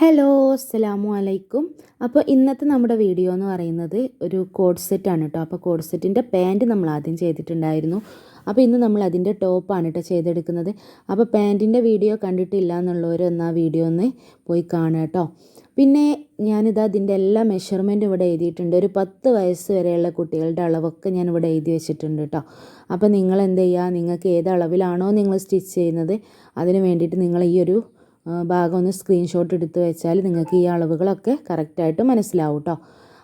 Hello അസ്സലാമു അലൈക്കും. അപ്പോൾ ഇന്നത്തെ നമ്മുടെ വീഡിയോ എന്ന് പറയുന്നത് ഒരു കോഡ് സെറ്റാണ് കേട്ടോ. അപ്പോൾ കോഡ് സെറ്റിന്റെ പാന്റ് നമ്മൾ ആദ്യം ചെയ്തിട്ടുണ്ടായിരുന്നു. അപ്പോൾ ഇന്ന് നമ്മൾ അതിന്റെ ടോപ്പാണ് കേട്ടോ ചെയ്തെടുക്കുന്നത്. അപ്പോൾ പാന്റിന്റെ വീഡിയോ കണ്ടിട്ടില്ല എന്നുള്ളവർ എന്നാൽ വീഡിയോ ഒന്ന് പോയി കാണുക കേട്ടോ. പിന്നെ ഞാനിതാ അതിന്റെ എല്ലാ മെഷർമെന്റും ഇവിടെ എഴുതിയിട്ടുണ്ട്. ഒരു പത്ത് വയസ്സ് വരെയുള്ള കുട്ടികളുടെ അളവൊക്കെ ഞാൻ ഇവിടെ എഴുതി വെച്ചിട്ടുണ്ട് കേട്ടോ. അപ്പോൾ നിങ്ങൾ എന്ത് ചെയ്യുക? നിങ്ങൾക്ക് ഏത് അളവിലാണോ നിങ്ങൾ സ്റ്റിച്ച് ചെയ്യുന്നത്? അതിന് വേണ്ടിയിട്ട് നിങ്ങൾ ഈ ഒരു ഭാഗം ഒന്ന് സ്ക്രീൻഷോട്ട് എടുത്ത് വെച്ചാൽ നിങ്ങൾക്ക് ഈ അളവുകളൊക്കെ കറക്റ്റായിട്ട് മനസ്സിലാവും കേട്ടോ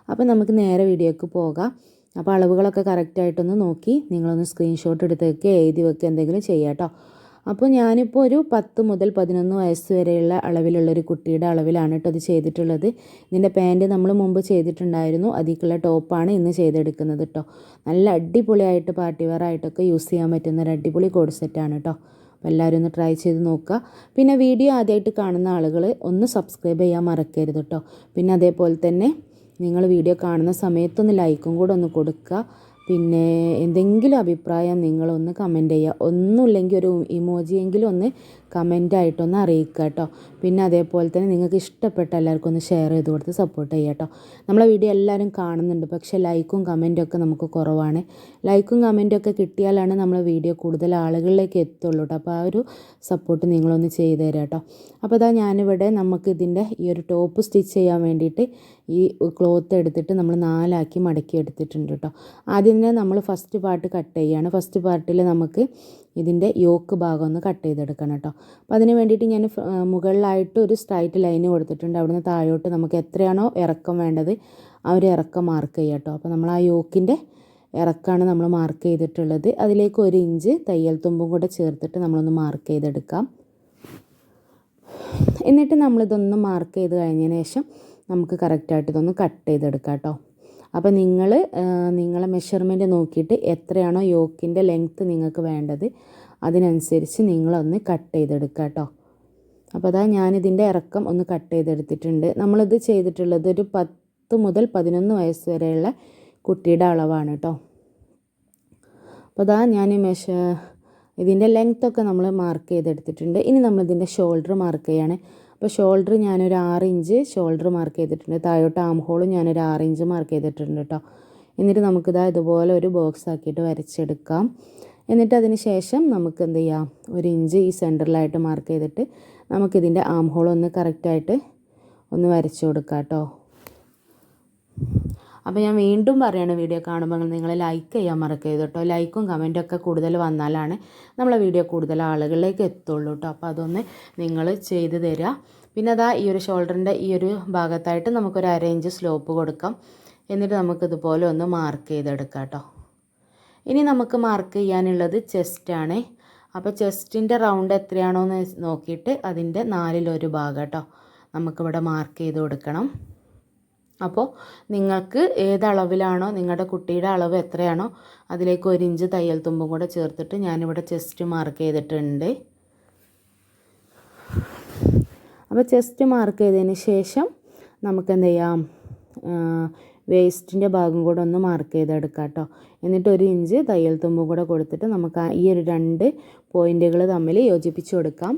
അപ്പോൾ നമുക്ക് നേരെ വീഡിയോക്ക് പോകാം. അപ്പോൾ അളവുകളൊക്കെ കറക്റ്റായിട്ടൊന്ന് നോക്കി നിങ്ങളൊന്ന് സ്ക്രീൻഷോട്ട് എടുത്ത് വെക്കുക എഴുതി വെക്കുക എന്തെങ്കിലും ചെയ്യാം കേട്ടോ അപ്പോൾ ഞാനിപ്പോൾ ഒരു പത്ത് മുതൽ പതിനൊന്ന് വയസ്സ് വരെയുള്ള അളവിലുള്ള ഒരു കുട്ടിയുടെ അളവിലാണ് കേട്ടോ ഇത് ചെയ്തിട്ടുള്ളത്. ഇതിന്റെ പാന്റ് നമ്മൾ മുമ്പ് ചെയ്തിട്ടുണ്ടായിരുന്നു. അതിലേക്കുള്ള ടോപ്പാണ് ഇന്ന് ചെയ്തെടുക്കുന്നത് കേട്ടോ നല്ല അടിപൊളിയായിട്ട് പാർട്ടി വെയർ ആയിട്ടൊക്കെ യൂസ് ചെയ്യാൻ പറ്റുന്ന ഒരു അടിപൊളി കോഡ് സെറ്റാണ് കേട്ടോ അപ്പോൾ എല്ലാവരും ഒന്ന് ട്രൈ ചെയ്ത് നോക്കുക. പിന്നെ വീഡിയോ ആദ്യമായിട്ട് കാണുന്ന ആളുകൾ ഒന്ന് സബ്സ്ക്രൈബ് ചെയ്യാൻ മറക്കരുത് കേട്ടോ പിന്നെ അതേപോലെ തന്നെ നിങ്ങൾ വീഡിയോ കാണുന്ന സമയത്തൊന്ന് ലൈക്കും കൂടെ ഒന്ന് കൊടുക്കുക. പിന്നെ എന്തെങ്കിലും അഭിപ്രായം നിങ്ങളൊന്ന് കമന്റ് ചെയ്യുക. ഒന്നുമില്ലെങ്കിൽ ഒരു ഇമോജിയെങ്കിലും ഒന്ന് കമന്റായിട്ടൊന്ന് അറിയിക്കുക കേട്ടോ. പിന്നെ അതേപോലെ തന്നെ നിങ്ങൾക്ക് ഇഷ്ടപ്പെട്ട എല്ലാവർക്കും ഒന്ന് ഷെയർ ചെയ്ത് കൊടുത്ത് സപ്പോർട്ട് ചെയ്യുക കേട്ടോ. നമ്മളെ വീഡിയോ എല്ലാവരും കാണുന്നുണ്ട്. പക്ഷേ ലൈക്കും കമന്റും ഒക്കെ നമുക്ക് കുറവാണ്. ലൈക്കും കമന്റും ഒക്കെ കിട്ടിയാലാണ് നമ്മളെ വീഡിയോ കൂടുതൽ ആളുകളിലേക്ക് എത്തുള്ളൂ കേട്ടോ. അപ്പോൾ ആ ഒരു സപ്പോർട്ട് നിങ്ങളൊന്ന് ചെയ്തു തരാം കേട്ടോ. അപ്പോൾ അതാ ഞാനിവിടെ നമുക്ക് ഇതിന്റെ ഈ ഒരു ടോപ്പ് സ്റ്റിച്ച് ചെയ്യാൻ വേണ്ടിയിട്ട് ഈ ക്ലോത്ത് എടുത്തിട്ട് നമ്മൾ നാലാക്കി മടക്കി എടുത്തിട്ടുണ്ട് കേട്ടോ. ആദ്യം തന്നെ നമ്മൾ ഫസ്റ്റ് പാർട്ട് കട്ട് ചെയ്യുകയാണ്. ഫസ്റ്റ് പാർട്ടിൽ നമുക്ക് ഇതിന്റെ യോക്ക് ഭാഗം ഒന്ന് കട്ട് ചെയ്തെടുക്കണം കേട്ടോ. അപ്പോൾ അതിന് വേണ്ടിയിട്ട് ഞാൻ മുകളിലായിട്ട് ഒരു സ്ട്രൈറ്റ് ലൈന് കൊടുത്തിട്ടുണ്ട്. അവിടുന്ന് താഴോട്ട് നമുക്ക് എത്രയാണോ ഇറക്കം വേണ്ടത് ആ ഒരു ഇറക്കം മാർക്ക് ചെയ്യുക കേട്ടോ. അപ്പോൾ നമ്മൾ ആ യോക്കിന്റെ ഇറക്കമാണ് നമ്മൾ മാർക്ക് ചെയ്തിട്ടുള്ളത്. അതിലേക്ക് ഒരു ഇഞ്ച് തയ്യൽ തുമ്പും കൂടെ ചേർത്തിട്ട് നമ്മളൊന്ന് മാർക്ക് ചെയ്തെടുക്കാം. എന്നിട്ട് നമ്മളിതൊന്ന് മാർക്ക് ചെയ്ത് കഴിഞ്ഞതിന് ശേഷം നമുക്ക് കറക്റ്റായിട്ട് ഇതൊന്ന് കട്ട് ചെയ്തെടുക്കാം കേട്ടോ. അപ്പോൾ നിങ്ങൾ നിങ്ങളെ മെഷർമെന്റ് നോക്കിയിട്ട് എത്രയാണോ യോക്കിന്റെ ലെങ്ത്ത് നിങ്ങൾക്ക് വേണ്ടത് അതിനനുസരിച്ച് നിങ്ങളൊന്ന് കട്ട് ചെയ്തെടുക്കുക കേട്ടോ അപ്പോൾ അതാ ഞാനിതിന്റെ ഇറക്കം ഒന്ന് കട്ട് ചെയ്തെടുത്തിട്ടുണ്ട്. നമ്മളിത് ചെയ്തിട്ടുള്ളത് ഒരു പത്ത് മുതൽ പതിനൊന്ന് വയസ്സ് വരെയുള്ള കുട്ടിയുടെ അളവാണ് കേട്ടോ അപ്പോൾ അതാ ഞാൻ മെഷ ഇതിന്റെ ലെങ്ത്തൊക്കെ നമ്മൾ മാർക്ക് ചെയ്തെടുത്തിട്ടുണ്ട്. ഇനി നമ്മളിതിന്റെ ഷോൾഡർ മാർക്ക് ചെയ്യാണ്. അപ്പോൾ ഷോൾഡർ ഞാനൊരു ആറ് ഇഞ്ച് ഷോൾഡർ മാർക്ക് ചെയ്തിട്ടുണ്ട്. താഴോട്ട് ആം ഹോളും ഞാനൊരു ആറ് ഇഞ്ച് മാർക്ക് ചെയ്തിട്ടുണ്ട് കേട്ടോ എന്നിട്ട് നമുക്കിതാ ഇതുപോലെ ഒരു ബോക്സ് ആക്കിയിട്ട് വരച്ചെടുക്കാം. എന്നിട്ട് അതിന് ശേഷം നമുക്ക് എന്ത് ചെയ്യാം? ഒരു ഇഞ്ച് ഈ സെന്ററിലായിട്ട് മാർക്ക് ചെയ്തിട്ട് നമുക്കിതിന്റെ ആം ഹോൾ ഒന്ന് കറക്റ്റായിട്ട് ഒന്ന് വരച്ചു കൊടുക്കാം കേട്ടോ അപ്പോൾ ഞാൻ വീണ്ടും പറയാണ് വീഡിയോ കാണുമ്പോൾ നിങ്ങൾ ലൈക്ക് ചെയ്യാൻ മറക്കരുത് കേട്ടോ. ലൈക്കും കമന്റും ഒക്കെ കൂടുതൽ വന്നാലാണ് നമ്മളെ വീഡിയോ കൂടുതൽ ആളുകളിലേക്ക് എത്തുള്ളൂ കേട്ടോ. അപ്പോൾ അതൊന്ന് നിങ്ങൾ ചെയ്ത് തരിക പിന്നെ അതാ ഈ ഒരു ഷോൾഡറിന്റെ ഈ ഒരു ഭാഗത്തായിട്ട് നമുക്കൊരു അര ഇഞ്ച് സ്ലോപ്പ് കൊടുക്കാം. എന്നിട്ട് നമുക്കിതുപോലെ ഒന്ന് മാർക്ക് ചെയ്തെടുക്കാം കേട്ടോ. ഇനി നമുക്ക് മാർക്ക് ചെയ്യാനുള്ളത് ചെസ്റ്റാണ് അപ്പോൾ ചെസ്റ്റിന്റെ റൗണ്ട് എത്രയാണോ എന്ന് നോക്കിയിട്ട് അതിന്റെ നാലിലൊരു ഭാഗം കേട്ടോ. നമുക്കിവിടെ മാർക്ക് ചെയ്ത് കൊടുക്കണം. അപ്പോൾ നിങ്ങൾക്ക് ഏതളവിലാണോ നിങ്ങളുടെ കുട്ടിയുടെ അളവ് എത്രയാണോ അതിലേക്ക് ഒരു ഇഞ്ച് തയ്യൽ തുമ്പും കൂടെ ചേർത്തിട്ട് ഞാനിവിടെ ചെസ്റ്റ് മാർക്ക് ചെയ്തിട്ടുണ്ട്. അപ്പോൾ ചെസ്റ്റ് മാർക്ക് ചെയ്തതിന് ശേഷം നമുക്ക് എന്ത് ചെയ്യാം? വേസ്റ്റിന്റെ ഭാഗം കൂടെ ഒന്ന് മാർക്ക് ചെയ്തെടുക്കാം കേട്ടോ. എന്നിട്ട് ഒരു ഇഞ്ച് തയ്യൽ തുമ്പും കൂടെ കൊടുത്തിട്ട് നമുക്ക് ഈ ഒരു രണ്ട് പോയിന്റുകൾ തമ്മിൽ യോജിപ്പിച്ച് കൊടുക്കാം.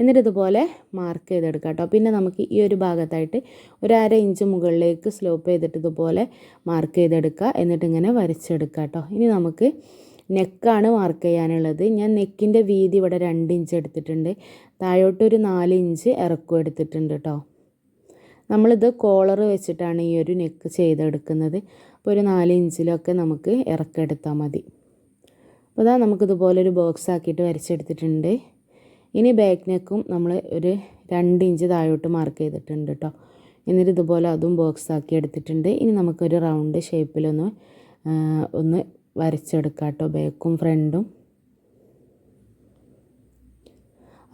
എന്നിട്ട് ഇതുപോലെ മാർക്ക് ചെയ്തെടുക്കാം കേട്ടോ പിന്നെ നമുക്ക് ഈ ഒരു ഭാഗത്തായിട്ട് ഒരു അര ഇഞ്ച് മുകളിലേക്ക് സ്ലോപ്പ് ചെയ്തിട്ട് ഇതുപോലെ മാർക്ക് ചെയ്തെടുക്കുക. എന്നിട്ട് ഇങ്ങനെ വരച്ചെടുക്കുക കേട്ടോ ഇനി നമുക്ക് നെക്കാണ് മാർക്ക് ചെയ്യാനുള്ളത്. ഞാൻ നെക്കിന്റെ വീതി ഇവിടെ രണ്ട് ഇഞ്ച് എടുത്തിട്ടുണ്ട്. താഴോട്ടൊരു നാല് ഇഞ്ച് ഇറക്കും എടുത്തിട്ടുണ്ട് കേട്ടോ നമ്മളിത് കോളർ വെച്ചിട്ടാണ് ഈ ഒരു നെക്ക് ചെയ്തെടുക്കുന്നത്. അപ്പോൾ ഒരു നാല് ഇഞ്ചിലൊക്കെ നമുക്ക് ഇറക്കെടുത്താൽ മതി. അപ്പോൾ ഇതാ നമുക്കിതുപോലെ ഒരു ബോക്സ് ആക്കിയിട്ട് വരച്ചെടുത്തിട്ടുണ്ട്. ഇനി ബാക്ക് നെക്കും നമ്മൾ ഒരു രണ്ട് ഇഞ്ച് താഴോട്ട് മാർക്ക് ചെയ്തിട്ടുണ്ട് കേട്ടോ എന്നിട്ട് ഇതുപോലെ അതും ബോക്സ് ആക്കി എടുത്തിട്ടുണ്ട്. ഇനി നമുക്കൊരു റൗണ്ട് ഷേപ്പിലൊന്ന് ഒന്ന് വരച്ചെടുക്കാം കേട്ടോ ബാക്കും ഫ്രണ്ടും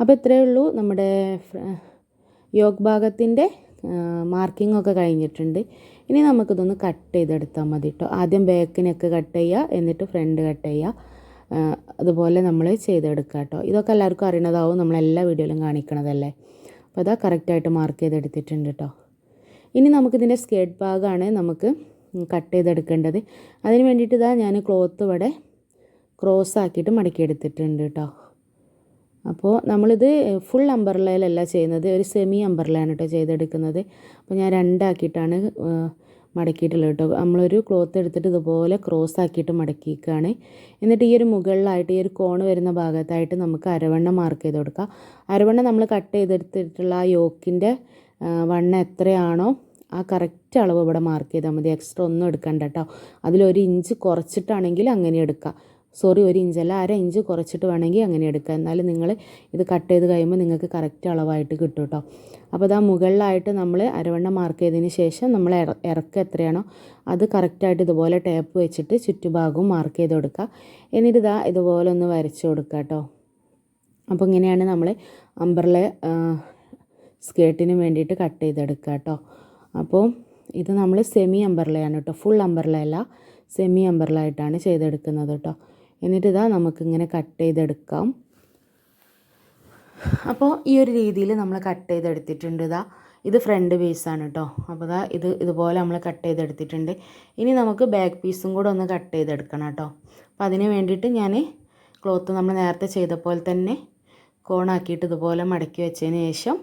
അപ്പോൾ ഇത്രയേ ഉള്ളൂ നമ്മുടെ യോഗ് ഭാഗത്തിന്റെ മാർക്കിംഗ് ഒക്കെ കഴിഞ്ഞിട്ടുണ്ട്. ഇനി നമുക്കിതൊന്ന് കട്ട് ചെയ്തെടുത്താൽ മതി കേട്ടോ ആദ്യം ബാക്കിനൊക്കെ കട്ട് ചെയ്യുക എന്നിട്ട് ഫ്രണ്ട് കട്ട് ചെയ്യുക അതുപോലെ നമ്മൾ ചെയ്തെടുക്കുക കേട്ടോ ഇതൊക്കെ എല്ലാവർക്കും അറിയണതാവും നമ്മളെല്ലാ വീഡിയോയിലും കാണിക്കണതല്ലേ? അപ്പോൾ അതാ കറക്റ്റായിട്ട് മാർക്ക് ചെയ്തെടുത്തിട്ടുണ്ട് കേട്ടോ ഇനി നമുക്കിതിന്റെ സ്കേർട്ട് ഭാഗമാണ് നമുക്ക് കട്ട് ചെയ്തെടുക്കേണ്ടത്. അതിന് വേണ്ടിയിട്ട് ഇതാ ഞാൻ ക്ലോത്ത് ഇവിടെ ക്രോസ് ആക്കിയിട്ട് മടക്കിയെടുത്തിട്ടുണ്ട് കേട്ടോ അപ്പോൾ നമ്മളിത് ഫുൾ അമ്പർലയിലല്ല ചെയ്യുന്നത് ഒരു സെമി അമ്പർലയാണ് കേട്ടോ ചെയ്തെടുക്കുന്നത്. അപ്പോൾ ഞാൻ രണ്ടാക്കിയിട്ടാണ് മടക്കിയിട്ടുള്ളത് കേട്ടോ. നമ്മളൊരു ക്ലോത്ത് എടുത്തിട്ട് ഇതുപോലെ ക്രോസ് ആക്കിയിട്ട് മടക്കിയിരിക്കുകയാണ്. എന്നിട്ട് ഈ ഒരു മുകളിലായിട്ട് ഈ ഒരു കോണ് വരുന്ന ഭാഗത്തായിട്ട് നമുക്ക് അരവണ്ണം മാർക്ക് ചെയ്ത് കൊടുക്കാം. അരവണ്ണം നമ്മൾ കട്ട് ചെയ്തെടുത്തിട്ടുള്ള ആ യോക്കിന്റെ വണ്ണം എത്രയാണോ ആ കറക്റ്റ് അളവ് ഇവിടെ മാർക്ക് ചെയ്താൽ മതി. എക്സ്ട്രാ ഒന്നും എടുക്കണ്ട കേട്ടോ. അതിലൊരു ഇഞ്ച് കുറച്ചിട്ടാണെങ്കിൽ അങ്ങനെ എടുക്കാം. സോറി ഒരു ഇഞ്ചല്ല അര ഇഞ്ച് കുറച്ചിട്ട് വേണമെങ്കിൽ അങ്ങനെ എടുക്കുക എന്നാലും നിങ്ങൾ ഇത് കട്ട് ചെയ്ത് കഴിയുമ്പോൾ നിങ്ങൾക്ക് കറക്റ്റ് അളവായിട്ട് കിട്ടും കേട്ടോ. അപ്പോൾ ഇതാ മുകളിലായിട്ട് നമ്മൾ അരവണ്ണം മാർക്ക് ചെയ്തതിന് ശേഷം നമ്മൾ ഇറ- ഇറക്കം എത്രയാണോ അത് കറക്റ്റായിട്ട് ഇതുപോലെ ടേപ്പ് വെച്ചിട്ട് ചുറ്റുഭാഗവും മാർക്ക് ചെയ്ത് കൊടുക്കുക. എന്നിട്ട് ഇതാ ഇതുപോലെ ഒന്ന് വരച്ച് കൊടുക്കുക കേട്ടോ. അപ്പോൾ ഇങ്ങനെയാണ് നമ്മൾ അമ്പർലെ സ്കേർട്ടിന് വേണ്ടിയിട്ട് കട്ട് ചെയ്തെടുക്കുക കേട്ടോ. അപ്പോൾ ഇത് നമ്മൾ സെമി അമ്പർലയാണ് കേട്ടോ. ഫുൾ അമ്പർല അല്ല സെമി അമ്പർല ആയിട്ടാണ് ചെയ്തെടുക്കുന്നത് കേട്ടോ. എന്നിട്ട് ഇതാ നമുക്കിങ്ങനെ കട്ട് ചെയ്തെടുക്കാം. അപ്പോൾ ഈ ഒരു രീതിയിൽ നമ്മൾ കട്ട് ചെയ്തെടുത്തിട്ടുണ്ട് ഇതാ. ഇത് ഫ്രണ്ട് പീസാണ് കേട്ടോ അപ്പോൾ ഇതാ ഇത് ഇതുപോലെ നമ്മൾ കട്ട് ചെയ്തെടുത്തിട്ടുണ്ട്. ഇനി നമുക്ക് ബാക്ക് പീസും കൂടെ ഒന്ന് കട്ട് ചെയ്തെടുക്കണം കേട്ടോ അപ്പോൾ അതിന് വേണ്ടിയിട്ട് ഞാൻ ക്ലോത്ത് നമ്മൾ നേരത്തെ ചെയ്ത പോലെ തന്നെ കോണാക്കിയിട്ട് ഇതുപോലെ മടക്കി വെച്ചതിന് ശേഷം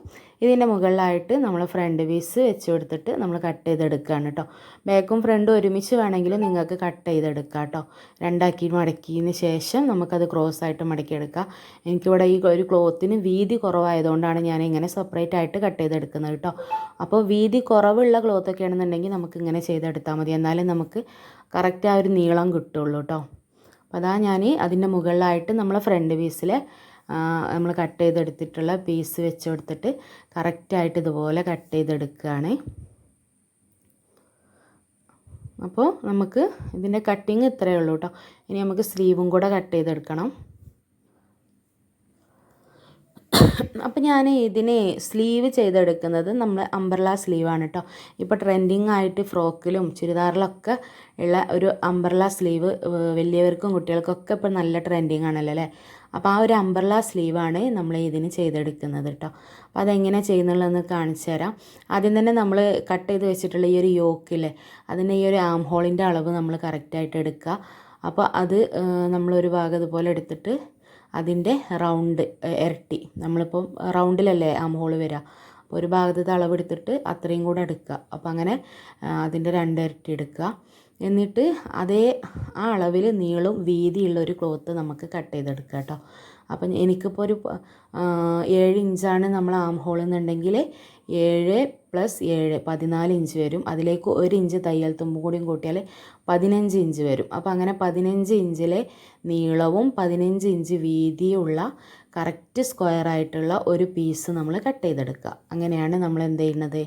ഇതിന്റെ മുകളിലായിട്ട് നമ്മൾ ഫ്രണ്ട് പീസ് വെച്ച് കൊടുത്തിട്ട് നമ്മൾ കട്ട് ചെയ്തെടുക്കുകയാണ് കേട്ടോ. ബാക്കും ഫ്രണ്ടും ഒരുമിച്ച് വേണമെങ്കിൽ നിങ്ങൾക്ക് കട്ട് ചെയ്തെടുക്കാം കേട്ടോ. രണ്ടാക്കി മടക്കിയതിന് ശേഷം നമുക്കത് ക്രോസ് ആയിട്ട് മടക്കിയെടുക്കാം. എനിക്കിവിടെ ഈ ഒരു ക്ലോത്തിന് വീതി കുറവായതുകൊണ്ടാണ് ഞാൻ ഇങ്ങനെ സെപ്പറേറ്റ് ആയിട്ട് കട്ട് ചെയ്തെടുക്കുന്നത് കേട്ടോ. അപ്പോൾ വീതി കുറവുള്ള ക്ലോത്തൊക്കെ ആണെന്നുണ്ടെങ്കിൽ നമുക്ക് ഇങ്ങനെ ചെയ്തെടുത്താൽ മതി. എന്നാലും നമുക്ക് കറക്റ്റ് ആ ഒരു നീളം കിട്ടുള്ളൂ കേട്ടോ. അപ്പോൾ അതാ ഞാൻ അതിന്റെ മുകളിലായിട്ട് നമ്മൾ ഫ്രണ്ട് പീസിൽ നമ്മൾ കട്ട് ചെയ്തെടുത്തിട്ടുള്ള പീസ് വെച്ച് കൊടുത്തിട്ട് കറക്റ്റായിട്ട് ഇതുപോലെ കട്ട് ചെയ്തെടുക്കുകയാണ്. അപ്പോൾ നമുക്ക് ഇതിന്റെ കട്ടിങ് ഇത്രയേ ഉള്ളൂ കേട്ടോ ഇനി നമുക്ക് സ്ലീവും കൂടെ കട്ട് ചെയ്തെടുക്കണം. അപ്പോൾ ഞാൻ ഇതിനെ സ്ലീവ് ചെയ്തെടുക്കുന്നത് നമ്മൾ അംബർല സ്ലീവാണ് കേട്ടോ ഇപ്പോൾ ട്രെൻഡിങ് ആയിട്ട് ഫ്രോക്കിലും ചുരിദാറിലൊക്കെ ഉള്ള ഒരു അംബർല സ്ലീവ് വലിയവർക്കും കുട്ടികൾക്കൊക്കെ ഇപ്പോൾ നല്ല ട്രെൻഡിങ് ആണല്ലോ അല്ലേ? അപ്പോൾ ആ ഒരു അംബ്രല സ്ലീവാണ് നമ്മൾ ഇതിന് ചെയ്തെടുക്കുന്നത് കേട്ടോ അപ്പോൾ അതെങ്ങനെ ചെയ്യുന്നുള്ളതെന്ന് കാണിച്ചു തരാം. ആദ്യം തന്നെ നമ്മൾ കട്ട് ചെയ്ത് വെച്ചിട്ടുള്ള ഈ ഒരു യോക്കിൽ അതിന്റെ ഈ ഒരു ആം ഹോളിന്റെ അളവ് നമ്മൾ കറക്റ്റായിട്ട് എടുക്കുക. അപ്പോൾ അത് നമ്മളൊരു ഭാഗം അതുപോലെ എടുത്തിട്ട് അതിന്റെ റൗണ്ട് ഇരട്ടി. നമ്മളിപ്പം റൗണ്ടിലല്ലേ ആം ഹോൾ വരിക. അപ്പോൾ ഒരു ഭാഗത്ത് അളവെടുത്തിട്ട് അത്രയും കൂടെ എടുക്കുക. അപ്പോൾ അങ്ങനെ അതിന്റെ രണ്ട് ഇരട്ടി എടുക്കുക. എന്നിട്ട് അതേ ആ അളവിൽ നീളും വീതിയുള്ള ഒരു ക്ലോത്ത് നമുക്ക് കട്ട് ചെയ്തെടുക്കുക കേട്ടോ. അപ്പം എനിക്കിപ്പോൾ ഒരു ഏഴ് ഇഞ്ചാണ് നമ്മൾ ആം ഹോൾ എന്നുണ്ടെങ്കിൽ ഏഴ് പ്ലസ് ഏഴ് പതിനാല് ഇഞ്ച് വരും. അതിലേക്ക് ഒരു ഇഞ്ച് തയ്യൽ തുമ്പും കൂടിയും കൂട്ടിയാൽ പതിനഞ്ച് ഇഞ്ച് വരും. അപ്പോൾ അങ്ങനെ പതിനഞ്ച് ഇഞ്ചിലെ നീളവും പതിനഞ്ച് ഇഞ്ച് വീതിയുള്ള കറക്റ്റ് സ്ക്വയർ ആയിട്ടുള്ള ഒരു പീസ് നമ്മൾ കട്ട് ചെയ്തെടുക്കുക. അങ്ങനെയാണ് നമ്മൾ എന്ത് ചെയ്യുന്നത്?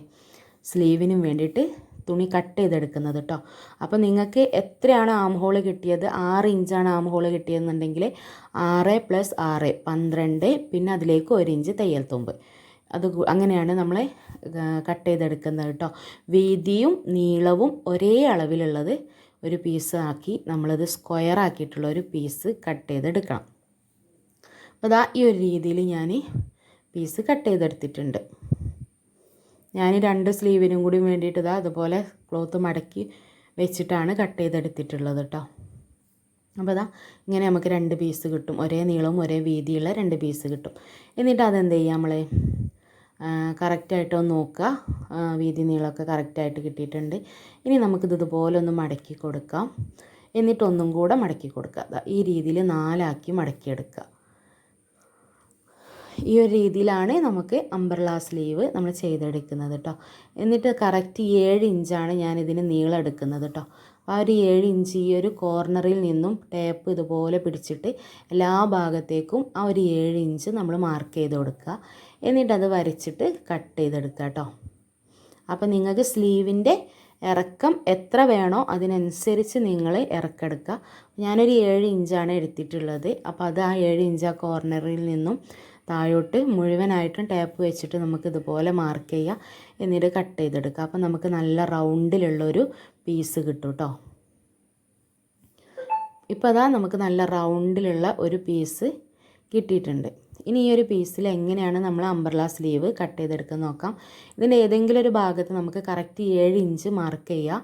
സ്ലീവിനും വേണ്ടിയിട്ട് തുണി കട്ട് ചെയ്തെടുക്കുന്നത് കേട്ടോ അപ്പോൾ നിങ്ങൾക്ക് എത്രയാണ് ആം ഹോൾ കിട്ടിയത്? ആറ് ഇഞ്ചാണ് ആം ഹോൾ കിട്ടിയതെന്നുണ്ടെങ്കിൽ ആറ് പ്ലസ് ആറ് പന്ത്രണ്ട് പിന്നെ അതിലേക്ക് ഒരു ഇഞ്ച് തയ്യൽ തുമ്പ്. അത് അങ്ങനെയാണ് നമ്മൾ കട്ട് ചെയ്തെടുക്കുന്നത് കേട്ടോ വീതിയും നീളവും ഒരേ അളവിലുള്ളത് ഒരു പീസ് ആക്കി നമ്മളത് സ്ക്വയർ ആക്കിയിട്ടുള്ള ഒരു പീസ് കട്ട് ചെയ്തെടുക്കണം. അപ്പോൾ അതാ ഈ ഒരു രീതിയിൽ ഞാൻ പീസ് കട്ട് ചെയ്തെടുത്തിട്ടുണ്ട്. ഞാൻ രണ്ട് സ്ലീവിനും കൂടി വേണ്ടിയിട്ട് ഇതാ അതുപോലെ ക്ലോത്ത് മടക്കി വെച്ചിട്ടാണ് കട്ട് ചെയ്തെടുത്തിട്ടുള്ളത് കേട്ടോ അപ്പോൾ ഇതാ ഇങ്ങനെ നമുക്ക് രണ്ട് പീസ് കിട്ടും. ഒരേ നീളവും ഒരേ വീതിയുള്ള രണ്ട് പീസ് കിട്ടും. എന്നിട്ട് അതെന്ത് ചെയ്യുക നമ്മൾ കറക്റ്റായിട്ടൊന്ന് നോക്കുക. വീതി നീളമൊക്കെ കറക്റ്റായിട്ട് കിട്ടിയിട്ടുണ്ട്. ഇനി നമുക്കിത് ഇതുപോലെ ഒന്ന് മടക്കി കൊടുക്കാം. എന്നിട്ടൊന്നും കൂടെ മടക്കി കൊടുക്കുക. ഈ രീതിയിൽ നാലാക്കി മടക്കിയെടുക്കുക. ഈ ഒരു രീതിയിലാണ് നമുക്ക് അംബ്രല സ്ലീവ് നമ്മൾ ചെയ്തെടുക്കുന്നത് കേട്ടോ എന്നിട്ട് കറക്റ്റ് ഏഴ് ഇഞ്ചാണ് ഞാൻ ഇതിന് നീളം എടുക്കുന്നത് കേട്ടോ ആ ഒരു ഏഴ് ഇഞ്ച് ഈ ഒരു കോർണറിൽ നിന്നും ടേപ്പ് ഇതുപോലെ പിടിച്ചിട്ട് എല്ലാ ഭാഗത്തേക്കും ആ ഒരു ഏഴ് ഇഞ്ച് നമ്മൾ മാർക്ക് ചെയ്ത് കൊടുക്കുക. എന്നിട്ട് അത് വരച്ചിട്ട് കട്ട് ചെയ്തെടുക്കുക കേട്ടോ അപ്പോൾ നിങ്ങൾക്ക് സ്ലീവിന്റെ ഇറക്കം എത്ര വേണോ അതിനനുസരിച്ച് നിങ്ങൾ ഇറക്കെടുക്കുക. ഞാനൊരു ഏഴ് ഇഞ്ചാണ് എടുത്തിട്ടുള്ളത്. അപ്പോൾ അത് ആ ഏഴ് ഇഞ്ച് ആ കോർണറിൽ നിന്നും താഴോട്ട് മുഴുവനായിട്ടും ടാപ്പ് വെച്ചിട്ട് നമുക്ക് ഇതുപോലെ മാർക്ക് ചെയ്യുക. എന്നിട്ട് കട്ട് ചെയ്തെടുക്കുക. അപ്പോൾ നമുക്ക് നല്ല റൗണ്ടിലുള്ളൊരു പീസ് കിട്ടും കേട്ടോ ഇപ്പോൾ അതാ നമുക്ക് നല്ല റൗണ്ടിലുള്ള ഒരു പീസ് കിട്ടിയിട്ടുണ്ട്. ഇനി ഈ ഒരു പീസിൽ എങ്ങനെയാണ് നമ്മൾ അമ്പർല സ്ലീവ് കട്ട് ചെയ്തെടുക്കാൻ നോക്കാം. ഇതിന്റെ ഏതെങ്കിലും ഒരു ഭാഗത്ത് നമുക്ക് കറക്റ്റ് ഏഴ് ഇഞ്ച് മാർക്ക് ചെയ്യുക.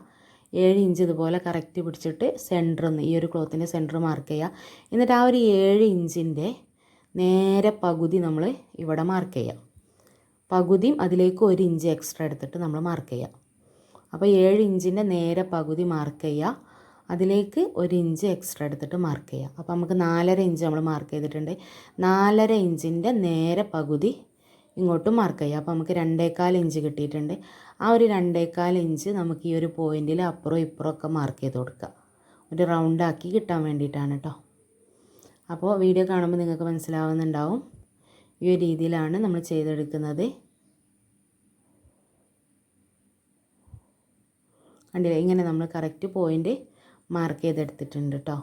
ഏഴ് ഇഞ്ച് ഇതുപോലെ കറക്റ്റ് പിടിച്ചിട്ട് സെന്ററിൽ നിന്ന് ഈ ഒരു ക്ലോത്തിന്റെ സെന്റർ മാർക്ക് ചെയ്യുക. എന്നിട്ട് ആ ഒരു ഏഴ് ഇഞ്ചിന്റെ നേരെ പകുതി നമ്മൾ ഇവിടെ മാർക്ക് ചെയ്യാം. പകുതിയും അതിലേക്ക് ഒരു ഇഞ്ച് എക്സ്ട്രാ എടുത്തിട്ട് നമ്മൾ മാർക്ക് ചെയ്യാം. അപ്പോൾ ഏഴ് ഇഞ്ചിന്റെ നേരെ പകുതി മാർക്ക് ചെയ്യുക അതിലേക്ക് ഒരു ഇഞ്ച് എക്സ്ട്രാ എടുത്തിട്ട് മാർക്ക് ചെയ്യാം. അപ്പോൾ നമുക്ക് നാലര ഇഞ്ച് നമ്മൾ മാർക്ക് ചെയ്തിട്ടുണ്ട്. നാലര ഇഞ്ചിന്റെ നേരെ പകുതി ഇങ്ങോട്ടും മാർക്ക് ചെയ്യുക അപ്പോൾ നമുക്ക് രണ്ടേകാൽ ഇഞ്ച് കിട്ടിയിട്ടുണ്ട്. ആ ഒരു രണ്ടേകാൽ ഇഞ്ച് നമുക്ക് ഈ ഒരു പോയിന്റിൽ അപ്പുറം ഇപ്പുറം ഒക്കെ മാർക്ക് ചെയ്ത് കൊടുക്കുക ഒരു റൗണ്ടാക്കി കിട്ടാൻ വേണ്ടിയിട്ടാണ് കേട്ടോ അപ്പോൾ വീഡിയോ കാണുമ്പോൾ നിങ്ങൾക്ക് മനസ്സിലാവുന്നുണ്ടാവും. ഈ ഒരു രീതിയിലാണ് നമ്മൾ ചെയ്തെടുക്കുന്നത്. കണ്ടില്ലേ? ഇങ്ങനെ നമ്മൾ കറക്റ്റ് പോയിന്റ് മാർക്ക് ചെയ്തെടുത്തിട്ടുണ്ട് കേട്ടോ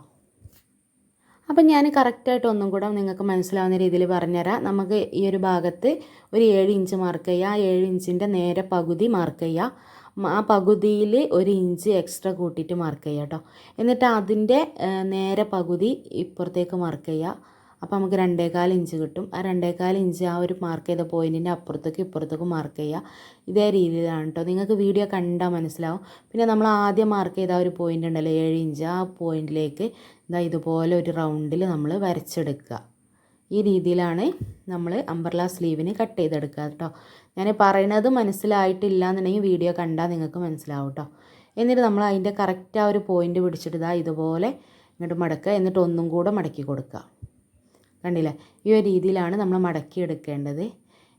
അപ്പം ഞാൻ കറക്റ്റായിട്ട് ഒന്നും കൂടെ നിങ്ങൾക്ക് മനസ്സിലാവുന്ന രീതിയിൽ പറഞ്ഞുതരാം. നമുക്ക് ഈ ഒരു ഭാഗത്ത് ഒരു ഏഴ് ഇഞ്ച് മാർക്ക് ചെയ്യുക. ആ ഏഴ് ഇഞ്ചിന്റെ നേരെ പകുതി മാർക്ക് ചെയ്യുക. ആ പകുതിയിൽ ഒരു ഇഞ്ച് എക്സ്ട്രാ കൂട്ടിയിട്ട് മാർക്ക് ചെയ്യുക കേട്ടോ എന്നിട്ട് അതിന്റെ നേരെ പകുതി ഇപ്പുറത്തേക്ക് മാർക്ക് ചെയ്യുക. അപ്പോൾ നമുക്ക് രണ്ടേകാൽ ഇഞ്ച് കിട്ടും. ആ രണ്ടേകാൽ ഇഞ്ച് ആ ഒരു മാർക്ക് ചെയ്ത പോയിന്റിന്റെ അപ്പുറത്തേക്ക് ഇപ്പുറത്തേക്ക് മാർക്ക് ചെയ്യുക. ഇതേ രീതിയിലാണ് കേട്ടോ നിങ്ങൾക്ക് വീഡിയോ കണ്ടാൽ മനസ്സിലാവും. പിന്നെ നമ്മൾ ആദ്യം മാർക്ക് ചെയ്ത ഒരു പോയിന്റ് ഉണ്ടല്ലോ ഏഴ് ഇഞ്ച് ആ പോയിന്റിലേക്ക് ഇതാ ഇതുപോലെ ഒരു റൗണ്ടിൽ നമ്മൾ വരച്ചെടുക്കുക. ഈ രീതിയിലാണ് നമ്മൾ അമ്പർലാ സ്ലീവിന് കട്ട് ചെയ്തെടുക്കുക കേട്ടോ ഞാൻ പറയുന്നത് മനസ്സിലായിട്ടില്ല എന്നുണ്ടെങ്കിൽ വീഡിയോ കണ്ടാൽ നിങ്ങൾക്ക് മനസ്സിലാവും കേട്ടോ എന്നിട്ട് നമ്മൾ അതിന്റെ കറക്റ്റ് ആ ഒരു പോയിന്റ് പിടിച്ചിട്ട് ഇതാ ഇതുപോലെ ഇങ്ങോട്ട് മടക്കുക. എന്നിട്ട് ഒന്നും കൂടെ മടക്കി കൊടുക്കുക. കണ്ടില്ലേ? ഈ ഒരു രീതിയിലാണ് നമ്മൾ മടക്കി എടുക്കേണ്ടത്.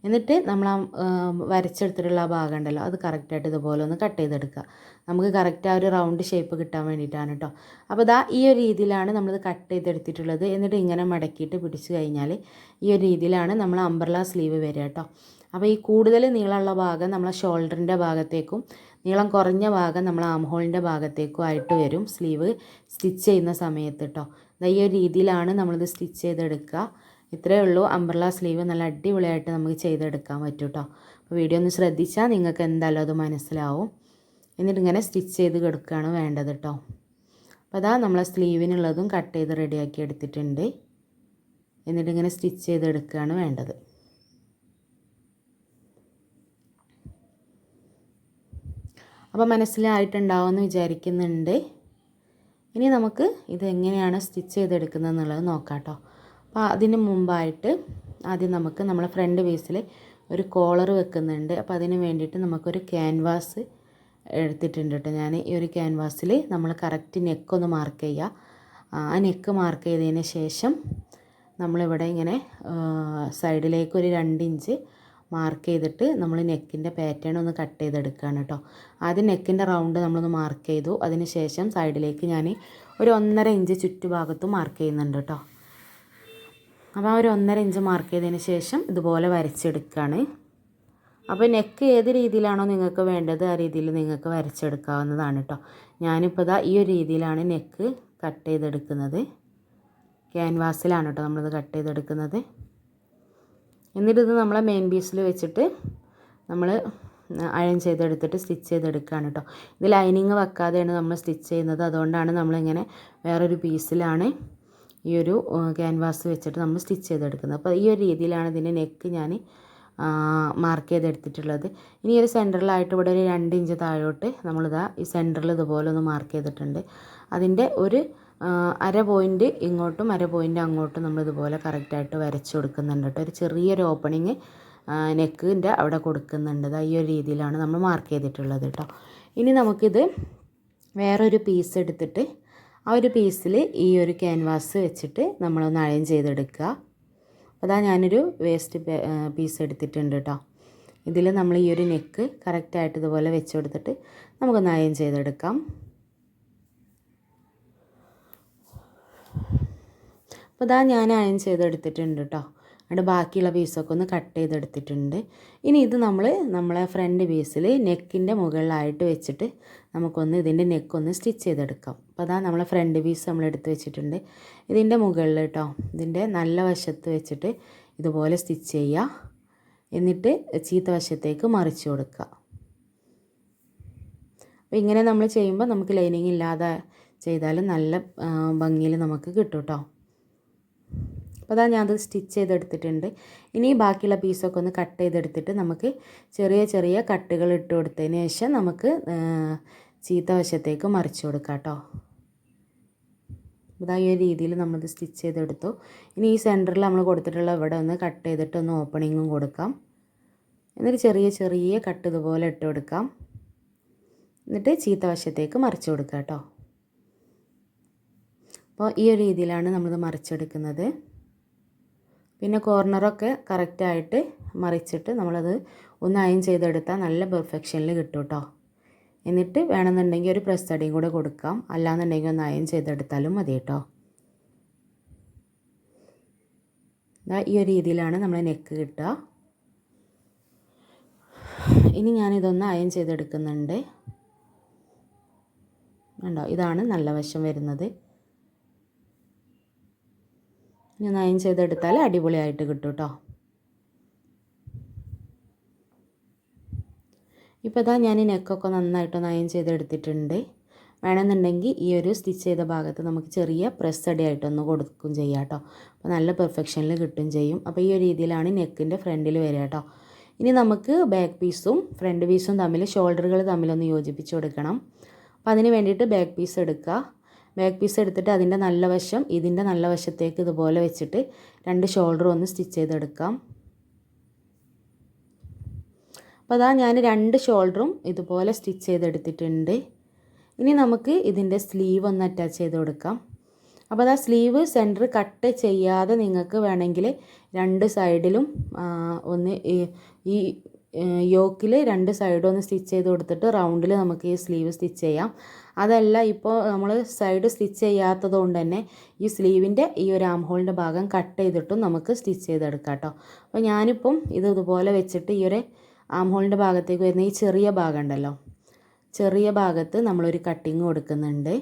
എന്നിട്ട് നമ്മൾ ആ വരച്ചെടുത്തിട്ടുള്ള ആ ഭാഗം ഉണ്ടല്ലോ അത് കറക്റ്റായിട്ട് ഇതുപോലെ ഒന്ന് കട്ട് ചെയ്തെടുക്കുക. നമുക്ക് കറക്റ്റ് ആ ഒരു റൗണ്ട് ഷേപ്പ് കിട്ടാൻ വേണ്ടിയിട്ടാണ് കേട്ടോ അപ്പോൾ ഇതാ ഈ ഒരു രീതിയിലാണ് നമ്മളിത് കട്ട് ചെയ്തെടുത്തിട്ടുള്ളത്. എന്നിട്ട് ഇങ്ങനെ മടക്കിയിട്ട് പിടിച്ചു കഴിഞ്ഞാൽ ഈ ഒരു രീതിയിലാണ് നമ്മൾ അംബ്രല സ്ലീവ് വരിക കേട്ടോ അപ്പോൾ ഈ കൂടുതൽ നീളമുള്ള ഭാഗം നമ്മളെ ഷോൾഡറിന്റെ ഭാഗത്തേക്കും നീളം കുറഞ്ഞ ഭാഗം നമ്മൾ ആം ഹോളിന്റെ ഭാഗത്തേക്കും ആയിട്ട് വരും. സ്ലീവ് സ്റ്റിച്ച് ചെയ്യുന്ന സമയത്ത് കേട്ടോ ഈ ഒരു രീതിയിലാണ് നമ്മളിത് സ്റ്റിച്ച് ചെയ്തെടുക്കുക. ഇത്രയേ ഉള്ളൂ. അംബ്രല സ്ലീവ് നല്ല അടിപൊളിയായിട്ട് നമുക്ക് ചെയ്തെടുക്കാൻ പറ്റും കേട്ടോ അപ്പോൾ വീഡിയോ ഒന്ന് ശ്രദ്ധിച്ചാൽ നിങ്ങൾക്ക് എന്തായാലും അത് മനസ്സിലാവും. എന്നിട്ട് ഇങ്ങനെ സ്റ്റിച്ച് ചെയ്ത് കൊടുക്കുകയാണ് വേണ്ടത് കേട്ടോ അപ്പോൾ അതാ നമ്മളെ സ്ലീവിനുള്ളതും കട്ട് ചെയ്ത് റെഡിയാക്കി എടുത്തിട്ടുണ്ട്. എന്നിട്ട് ഇങ്ങനെ സ്റ്റിച്ച് ചെയ്തെടുക്കുകയാണ് വേണ്ടത്. അപ്പോൾ മനസ്സിലായിട്ടുണ്ടാവുമെന്ന് വിചാരിക്കുന്നുണ്ട്. ഇനി നമുക്ക് ഇത് എങ്ങനെയാണ് സ്റ്റിച്ച് ചെയ്തെടുക്കുന്നത് എന്നുള്ളത് നോക്കാം കേട്ടോ അപ്പോൾ അതിന് മുമ്പായിട്ട് ആദ്യം നമുക്ക് നമ്മളെ ഫ്രണ്ട് പീസിൽ ഒരു കോളർ വെക്കുന്നുണ്ട്. അപ്പോൾ അതിന് വേണ്ടിയിട്ട് നമുക്കൊരു ക്യാൻവാസ് എടുത്തിട്ടുണ്ട് കേട്ടോ. ഞാൻ ഈ ഒരു ക്യാൻവാസിൽ നമ്മൾ കറക്റ്റ് നെക്കൊന്ന് മാർക്ക് ചെയ്യുക. ആ നെക്ക് മാർക്ക് ചെയ്തതിന് ശേഷം നമ്മളിവിടെ ഇങ്ങനെ സൈഡിലേക്ക് ഒരു ഇഞ്ച് മാർക്ക് ചെയ്തിട്ട് നമ്മൾ നെക്കിന്റെ പാറ്റേൺ ഒന്ന് കട്ട് ചെയ്തെടുക്കുകയാണ് കേട്ടോ. ആദ്യം നെക്കിന്റെ റൗണ്ട് നമ്മളൊന്ന് മാർക്ക് ചെയ്തു. അതിന് ശേഷം സൈഡിലേക്ക് ഞാൻ ഒരു ഒന്നര ഇഞ്ച് ചുറ്റുഭാഗത്തും മാർക്ക് ചെയ്യുന്നുണ്ട് കേട്ടോ. അപ്പോൾ ആ ഒരു ഒന്നര ഇഞ്ച് മാർക്ക് ചെയ്തതിന് ശേഷം ഇതുപോലെ വരച്ചെടുക്കുകയാണ്. അപ്പോൾ നെക്ക് ഏത് രീതിയിലാണോ നിങ്ങൾക്ക് വേണ്ടത് ആ രീതിയിൽ നിങ്ങൾക്ക് വരച്ചെടുക്കാവുന്നതാണ് കേട്ടോ. ഞാനിപ്പോൾ ഇതാ ഈ ഒരു രീതിയിലാണ് നെക്ക് കട്ട് ചെയ്തെടുക്കുന്നത്. ക്യാൻവാസിലാണ് കേട്ടോ നമ്മളിത് കട്ട് ചെയ്തെടുക്കുന്നത്. എന്നിട്ട് ഇത് നമ്മളെ മെയിൻ പീസിൽ വെച്ചിട്ട് നമ്മൾ അയൺ ചെയ്തെടുത്തിട്ട് സ്റ്റിച്ച് ചെയ്തെടുക്കുകയാണ് കേട്ടോ ഇത് ലൈനിങ് വെക്കാതെയാണ് നമ്മൾ സ്റ്റിച്ച് ചെയ്യുന്നത്. അതുകൊണ്ടാണ് നമ്മളിങ്ങനെ വേറൊരു പീസിലാണ് ഈ ഒരു ക്യാൻവാസ് വെച്ചിട്ട് നമ്മൾ സ്റ്റിച്ച് ചെയ്തെടുക്കുന്നത്. അപ്പോൾ ഈ ഒരു രീതിയിലാണ് ഇതിന്റെ നെക്ക് ഞാൻ മാർക്ക് ചെയ്തെടുത്തിട്ടുള്ളത്. ഇനി ഒരു സെന്ററിലായിട്ട് ഇവിടെ ഒരു രണ്ട് ഇഞ്ച് താഴോട്ട് നമ്മളിതാ ഈ സെന്ററിൽ ഇതുപോലെ ഒന്ന് മാർക്ക് ചെയ്തിട്ടുണ്ട്. അതിന്റെ ഒരു അര പോയിന്റ് ഇങ്ങോട്ടും അര പോയിന്റ് അങ്ങോട്ടും നമ്മളിതുപോലെ കറക്റ്റായിട്ട് വരച്ച് കൊടുക്കുന്നുണ്ട് കേട്ടോ. ഒരു ചെറിയൊരു ഓപ്പണിങ് നെക്കിന്റെ അവിടെ കൊടുക്കുന്നുണ്ട്. ഈ ഒരു രീതിയിലാണ് നമ്മൾ മാർക്ക് ചെയ്തിട്ടുള്ളത് കേട്ടോ. ഇനി നമുക്കിത് വേറൊരു പീസ് എടുത്തിട്ട് ആ ഒരു പീസിൽ ഈ ഒരു ക്യാൻവാസ് വെച്ചിട്ട് നമ്മളൊന്ന് അയൺ ചെയ്തെടുക്കുക. അതാ ഞാനൊരു വേസ്റ്റ് പീസ് എടുത്തിട്ടുണ്ട് കേട്ടോ. ഇതിൽ നമ്മൾ ഈ ഒരു നെക്ക് കറക്റ്റായിട്ട് ഇതുപോലെ വെച്ച് കൊടുത്തിട്ട് നമുക്കൊന്ന് അയൺ ചെയ്തെടുക്കാം. അപ്പോൾ ഇതാ ഞാൻ അയൺ ചെയ്തെടുത്തിട്ടുണ്ട് കേട്ടോ അവിടെ ബാക്കിയുള്ള പീസൊക്കെ ഒന്ന് കട്ട് ചെയ്തെടുത്തിട്ടുണ്ട്. ഇനി ഇത് നമ്മൾ നമ്മളെ ഫ്രണ്ട് പീസിൽ നെക്കിന്റെ മുകളിലായിട്ട് വെച്ചിട്ട് നമുക്കൊന്ന് ഇതിന്റെ നെക്കൊന്ന് സ്റ്റിച്ച് ചെയ്തെടുക്കാം. അപ്പോൾ അതാ നമ്മളെ ഫ്രണ്ട് പീസ് നമ്മൾ എടുത്ത് വെച്ചിട്ടുണ്ട്. ഇതിന്റെ മുകളിൽ കേട്ടോ ഇതിന്റെ നല്ല വശത്ത് വെച്ചിട്ട് ഇതുപോലെ സ്റ്റിച്ച് ചെയ്യുക. എന്നിട്ട് ചീത്ത വശത്തേക്ക് മറിച്ച് കൊടുക്കുക. അപ്പോൾ ഇങ്ങനെ നമ്മൾ ചെയ്യുമ്പോൾ നമുക്ക് ലൈനിങ് ഇല്ലാതെ ചെയ്താലും നല്ല ഭംഗിയിൽ നമുക്ക് കിട്ടും കേട്ടോ അപ്പോൾ അതാ ഞാനത് സ്റ്റിച്ച് ചെയ്തെടുത്തിട്ടുണ്ട്. ഇനി ബാക്കിയുള്ള പീസൊക്കെ ഒന്ന് കട്ട് ചെയ്തെടുത്തിട്ട് നമുക്ക് ചെറിയ ചെറിയ കട്ടുകൾ ഇട്ട് കൊടുത്തതിന് ശേഷം നമുക്ക് ചീത്ത വശത്തേക്ക് മറിച്ച് കൊടുക്കാം കേട്ടോ. ഇതാ ഈ രീതിയിൽ നമ്മളിത് സ്റ്റിച്ച് ചെയ്തെടുത്തു. ഇനി ഈ സെന്ററിൽ നമ്മൾ കൊടുത്തിട്ടുള്ള ഇവിടെ ഒന്ന് കട്ട് ചെയ്തിട്ട് ഒന്ന് ഓപ്പണിങ്ങും കൊടുക്കാം. എന്നിട്ട് ചെറിയ ചെറിയ കട്ട് ഇതുപോലെ ഇട്ട് കൊടുക്കാം. എന്നിട്ട് ചീത്ത വശത്തേക്ക് മറിച്ച് കൊടുക്കുക കേട്ടോ. അപ്പോൾ ഈ ഒരു രീതിയിലാണ് നമ്മളിത് മറിച്ചെടുക്കുന്നത്. പിന്നെ കോർണറൊക്കെ കറക്റ്റായിട്ട് മറിച്ചിട്ട് നമ്മളത് ഒന്ന് അയൺ ചെയ്തെടുത്താൽ നല്ല പെർഫെക്ഷനിൽ കിട്ടും കേട്ടോ എന്നിട്ട് വേണമെന്നുണ്ടെങ്കിൽ ഒരു പ്രസ് തടിയും കൂടെ കൊടുക്കാം. അല്ലാന്നുണ്ടെങ്കിൽ ഒന്ന് അയൺ ചെയ്തെടുത്താലും മതി കേട്ടോ ഈ ഒരു രീതിയിലാണ് നമ്മൾ നെക്ക് കിട്ടുക. ഇനി ഞാനിതൊന്ന് അയൺ ചെയ്തെടുക്കുന്നുണ്ട്. കണ്ടോ? ഇതാണ് നല്ല വശം വരുന്നത്. ഇനി നയം ചെയ്തെടുത്താൽ അടിപൊളിയായിട്ട് കിട്ടും കേട്ടോ ഇപ്പോൾ ഇതാ ഞാൻ നെക്കൊക്കെ നന്നായിട്ട് നയൻ ചെയ്തെടുത്തിട്ടുണ്ട്. വേണമെന്നുണ്ടെങ്കിൽ ഈ ഒരു സ്റ്റിച്ച് ചെയ്ത ഭാഗത്ത് നമുക്ക് ചെറിയ പ്രസ് അടിയായിട്ടൊന്ന് കൊടുക്കും ചെയ്യാം കേട്ടോ അപ്പോൾ നല്ല പെർഫെക്ഷനിൽ കിട്ടും ചെയ്യും. അപ്പോൾ ഈ ഒരു രീതിയിലാണ് നെക്കിന്റെ ഫ്രണ്ടിൽ വരിക കേട്ടോ ഇനി നമുക്ക് ബാക്ക് പീസും ഫ്രണ്ട് പീസും തമ്മിൽ ഷോൾഡറുകൾ തമ്മിലൊന്ന് യോജിപ്പിച്ച് കൊടുക്കണം. അപ്പോൾ അതിന് വേണ്ടിയിട്ട് ബാക്ക് പീസ് എടുക്കുക. ബാക്ക് പീസ് എടുത്തിട്ട് അതിന്റെ നല്ല വശം ഇതിന്റെ നല്ല വശത്തേക്ക് ഇതുപോലെ വെച്ചിട്ട് രണ്ട് ഷോൾഡർ ഒന്ന് സ്റ്റിച്ച് ചെയ്തെടുക്കാം. അപ്പോൾ അതാ ഞാൻ രണ്ട് ഷോൾഡറും ഇതുപോലെ സ്റ്റിച്ച് ചെയ്തെടുത്തിട്ടുണ്ട്. ഇനി നമുക്ക് ഇതിന്റെ സ്ലീവ് ഒന്ന് അറ്റാച്ച് ചെയ്ത് കൊടുക്കാം. അപ്പോൾ അതാ സ്ലീവ് സെന്റർ കട്ട് ചെയ്യാതെ നിങ്ങൾക്ക് വേണമെങ്കിൽ രണ്ട് സൈഡിലും ഒന്ന് ഈ യോക്കിൽ രണ്ട് സൈഡും ഒന്ന് സ്റ്റിച്ച് ചെയ്ത് കൊടുത്തിട്ട് റൗണ്ടിൽ നമുക്ക് ഈ സ്ലീവ് സ്റ്റിച്ച് ചെയ്യാം. അതല്ല ഇപ്പോൾ നമ്മൾ സൈഡ് സ്റ്റിച്ച് ചെയ്യാത്തത് കൊണ്ട് തന്നെ ഈ സ്ലീവിന്റെ ഈ ഒരു ആം ഹോളിന്റെ ഭാഗം കട്ട് ചെയ്തിട്ടും നമുക്ക് സ്റ്റിച്ച് ചെയ്തെടുക്കാം കേട്ടോ അപ്പോൾ ഞാനിപ്പം ഇത് ഇതുപോലെ വെച്ചിട്ട് ഈ ഒരു ആം ഹോളിന്റെ ഭാഗത്തേക്ക് വരുന്ന ഈ ചെറിയ ഭാഗം ഉണ്ടല്ലോ ചെറിയ ഭാഗത്ത് നമ്മളൊരു കട്ടിങ് കൊടുക്കുന്നുണ്ട്.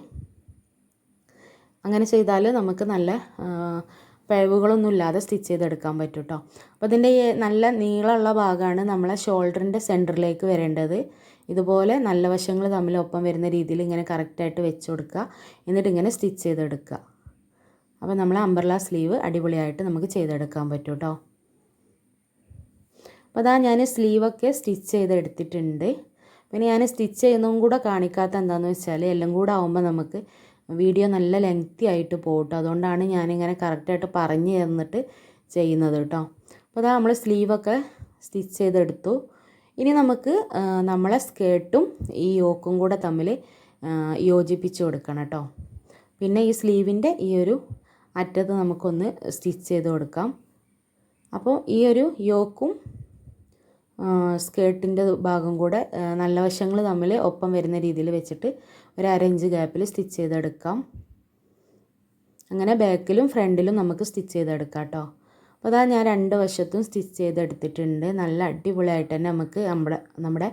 അങ്ങനെ ചെയ്താൽ നമുക്ക് നല്ല പിഴവുകളൊന്നും ഇല്ലാതെ സ്റ്റിച്ച് ചെയ്തെടുക്കാൻ പറ്റും കേട്ടോ അപ്പോൾ ഇതിന്റെ നല്ല നീളമുള്ള ഭാഗമാണ് നമ്മളെ ഷോൾഡറിന്റെ സെന്ററിലേക്ക് വരേണ്ടത്. ഇതുപോലെ നല്ല വശങ്ങൾ തമ്മിൽ ഒപ്പം വരുന്ന രീതിയിൽ ഇങ്ങനെ കറക്റ്റായിട്ട് വെച്ച് കൊടുക്കുക. എന്നിട്ട് ഇങ്ങനെ സ്റ്റിച്ച് ചെയ്തെടുക്കുക. അപ്പോൾ നമ്മൾ അമ്പർല സ്ലീവ് അടിപൊളിയായിട്ട് നമുക്ക് ചെയ്തെടുക്കാൻ പറ്റും കേട്ടോ. അപ്പോൾ അതാ ഞാൻ സ്ലീവൊക്കെ സ്റ്റിച്ച് ചെയ്തെടുത്തിട്ടുണ്ട്. പിന്നെ ഞാൻ സ്റ്റിച്ച് ചെയ്യുന്നതും കൂടെ കാണിക്കാത്ത എന്താണെന്ന് വെച്ചാൽ എല്ലാം കൂടെ ആകുമ്പോൾ നമുക്ക് വീഡിയോ നല്ല ലെങ്തി ആയിട്ട് പോകട്ടോ അതുകൊണ്ടാണ് ഞാനിങ്ങനെ കറക്റ്റായിട്ട് പറഞ്ഞു തന്നിട്ട് ചെയ്യുന്നത് കേട്ടോ. അപ്പോൾ അതാ നമ്മൾ സ്ലീവൊക്കെ സ്റ്റിച്ച് ചെയ്തെടുത്തു. ഇനി നമുക്ക് നമ്മളെ സ്കേർട്ടും ഈ യോക്കും കൂടെ തമ്മിൽ യോജിപ്പിച്ച് കൊടുക്കണം കേട്ടോ പിന്നെ ഈ സ്ലീവിന്റെ ഈ ഒരു അറ്റത്ത് നമുക്കൊന്ന് സ്റ്റിച്ച് ചെയ്ത് കൊടുക്കാം. അപ്പോൾ ഈ ഒരു യോക്കും സ്കേർട്ടിന്റെ ഭാഗം കൂടെ നല്ല വശങ്ങൾ തമ്മിൽ ഒപ്പം വരുന്ന രീതിയിൽ വെച്ചിട്ട് ഒരു അരഞ്ച് ഗ്യാപ്പിൽ സ്റ്റിച്ച് ചെയ്തെടുക്കാം. അങ്ങനെ ബാക്കിലും ഫ്രണ്ടിലും നമുക്ക് സ്റ്റിച്ച് ചെയ്തെടുക്കാം കേട്ടോ അപ്പോൾ അതാ ഞാൻ രണ്ട് വശത്തും സ്റ്റിച്ച് ചെയ്തെടുത്തിട്ടുണ്ട്. നല്ല അടിപൊളിയായിട്ട് തന്നെ നമുക്ക് നമ്മുടെ നമ്മുടെ